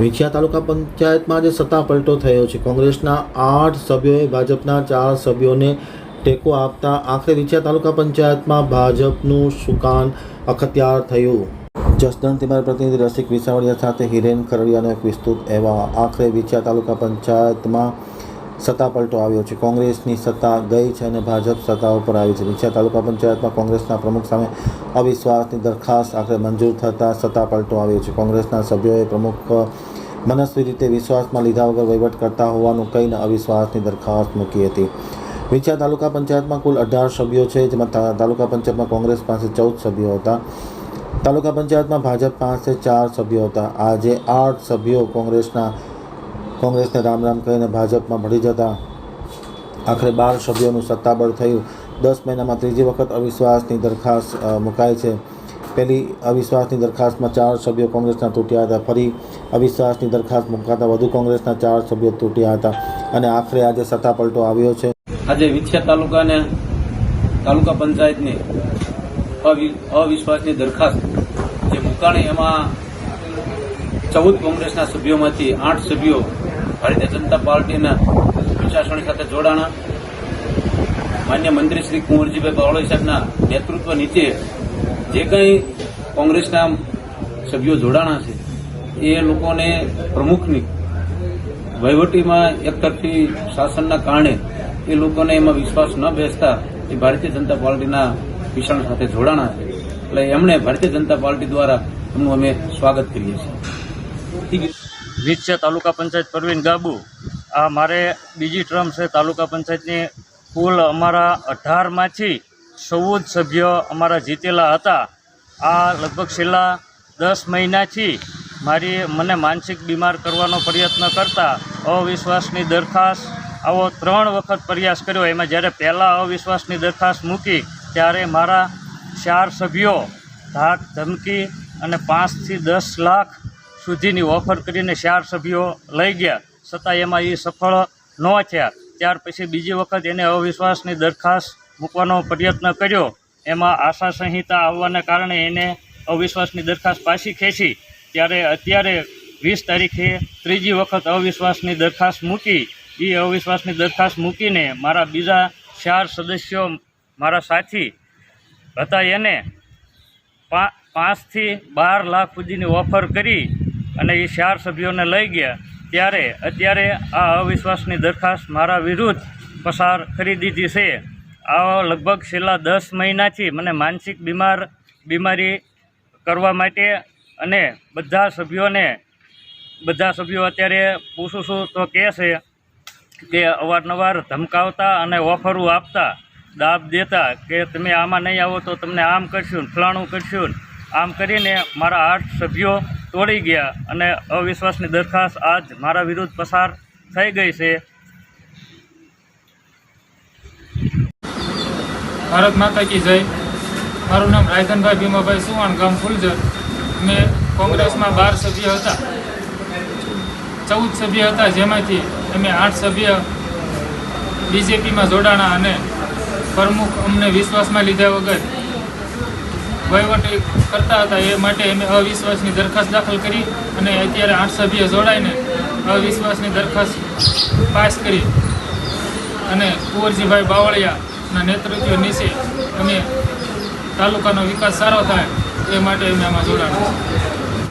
વિછિયા તાલુકા પંચાયતમાં જે સત્તા પલટો થયો છે. કોંગ્રેસના આઠ સભ્યોએ ભાજપના ચાર સભ્યોને ટેકો આપતા આખરે વિછિયા તાલુકા પંચાયતમાં ભાજપનું સુકાન અખત્યાર થયું. જસદણ તિમારી પ્રતિનિધિ રસિક વિસાવડિયા સાથે હિરેન ખરડિયાનો એક વિસ્તૃત અહેવાલ. આખરે વિછિયા તાલુકા પંચાયતમાં સત્તા પલટો આવ્યો છે. કોંગ્રેસની સત્તા ગઈ છે અને ભાજપ સત્તા ઉપર આવી છે. વિછા તાલુકા પંચાયતમાં કોંગ્રેસના પ્રમુખ સામે અવિશ્વાસની દરખાસ્ત આખરે મંજૂર થતાં સત્તા પલટો આવ્યો છે. કોંગ્રેસના સભ્યોએ પ્રમુખ મનસ્વી રીતે વિશ્વાસમાં લીધા વગર વહીવટ કરતા હોવાનું કહીને અવિશ્વાસની દરખાસ્ત મૂકી હતી. વિછા તાલુકા પંચાયતમાં કુલ અઢાર સભ્યો છે, જેમાં તાલુકા પંચાયતમાં કોંગ્રેસ પાસે ચૌદ સભ્યો હતા. તાલુકા પંચાયતમાં ભાજપ પાસે ચાર સભ્યો હતા. આજે આઠ સભ્યો કોંગ્રેસના કોંગ્રેસને રામ રામ કહીને ભાજપમાં ભળી જતા આખરે બાર સભ્યોનું સત્તાબળ થયું. દસ મહિનામાં ત્રીજી વખત અવિશ્વાસની દરખાસ્ત મુકાય છે. પહેલી અવિશ્વાસની દરખાસ્તમાં ચાર સભ્યો કોંગ્રેસના તૂટ્યા હતા. ફરી અવિશ્વાસની દરખાસ્ત મુકાતા વધુ કોંગ્રેસના ચાર સભ્યો તૂટ્યા હતા અને આખરે આજે સત્તા પલટો આવ્યો છે. આજે વિછિયા તાલુકાને તાલુકા પંચાયતની અવિ- અવિશ્વાસની દરખાસ્ત જે મુકાણી એમાં ચૌદ કોંગ્રેસના સભ્યોમાંથી આઠ સભ્યો ભારતીય જનતા પાર્ટીના પ્રશાસન સાથે જોડાણા. માન્ય મંત્રી શ્રી કુંવરજીભાઈ બાવળી સાહેબના નેતૃત્વ નીચે જે કંઈ કોંગ્રેસના સભ્યો જોડાણા છે, એ લોકોને પ્રમુખની વહીવટીમાં એકતરફી શાસનના કારણે એ લોકોને એમાં વિશ્વાસ ન બેસતા એ ભારતીય જનતા પાર્ટીના મિશ્રણ સાથે જોડાણા છે. એટલે એમણે ભારતીય જનતા પાર્ટી દ્વારા એમનું અમે સ્વાગત કરીએ છીએ. વિછિયા તાલુકા પંચાયત પરવીન ગાબુ. આ મારે બીજી ટર્મ છે, તાલુકા પંચાયતની. કુલ અમારા અઢારમાંથી ચૌદ સભ્યો અમારા જીતેલા હતા. આ લગભગ છેલ્લા દસ મહિનાથી મારી મને માનસિક બીમાર કરવાનો પ્રયત્ન કરતા અવિશ્વાસની દરખાસ્ત, આવો ત્રણ વખત પ્રયાસ કર્યો. એમાં જ્યારે પહેલાં અવિશ્વાસની દરખાસ્ત મૂકી, ત્યારે મારા ચાર સભ્યો ધાક ધમકી અને પાંચથી દસ લાખ સુધીની ઓફર કરીને ચાર સભ્યો લઈ ગયા. છતાં એમાં એ સફળ ન થયા. ત્યાર પછી બીજી વખત એને અવિશ્વાસની દરખાસ્ત મૂકવાનો પ્રયત્ન કર્યો. એમાં આશા સંહિતા આવવાને કારણે એને અવિશ્વાસની દરખાસ્ત પાછી ખેંચી. ત્યારે અત્યારે વીસ તારીખે ત્રીજી વખત અવિશ્વાસની દરખાસ્ત મૂકી. એ અવિશ્વાસની દરખાસ્ત મૂકીને મારા બીજા ચાર સદસ્યો મારા સાથી હતા એને પાંચથી બાર લાખ સુધીની ઓફર કરી. અને એ ચાર સભ્યોને લઈ ગયા. ત્યારે અત્યારે આ અવિશ્વાસની દરખાસ્ત મારા વિરુદ્ધ પસાર કરી દીધી છે. આ લગભગ છેલ્લા દસ મહિનાથી મને માનસિક બીમાર, બીમારી કરવા માટે અને બધા સભ્યોને, બધા સભ્યો અત્યારે પૂછું છું તો કહે છે કે અવારનવાર ધમકાવતા અને ઓફરો આપતા, દાબ દેતા કે તમે આમાં નહીં આવો તો તમને આમ કરશું ફલાણું કરશું આમ કરીને મારા આઠ સભ્યો તોડી ગયા અને અવિશ્વાસની દરખાસ્ત આજ મારા વિરુદ્ધ પસાર થઈ ગઈ છે. ભારત માતા કી જય. મારું નામ રાયધનભાઈ ભીમાભાઈ સુવાણ, ગામ ફુલજર. મેં કોંગ્રેસમાં બાર સભ્ય હતા. ચૌદ સભ્ય હતા, જેમાંથી અમે આઠ સભ્ય બીજેપીમાં જોડાણા અને પ્રમુખ અમને વિશ્વાસમાં લીધા વગર વહીવટ કરતા હતા એ માટે એમને અવિશ્વાસની દરખાસ્ત દાખલ કરી અને અત્યારે આઠ સભ્ય જોડાઈને અવિશ્વાસની દરખાસ્ત પાસ કરી. અને કુંવરજીભાઈ બાવળિયાના નેતૃત્વ નીચે અમે તાલુકાનો વિકાસ સારો થાય એ માટે અમે આમાં જોડાણા છીએ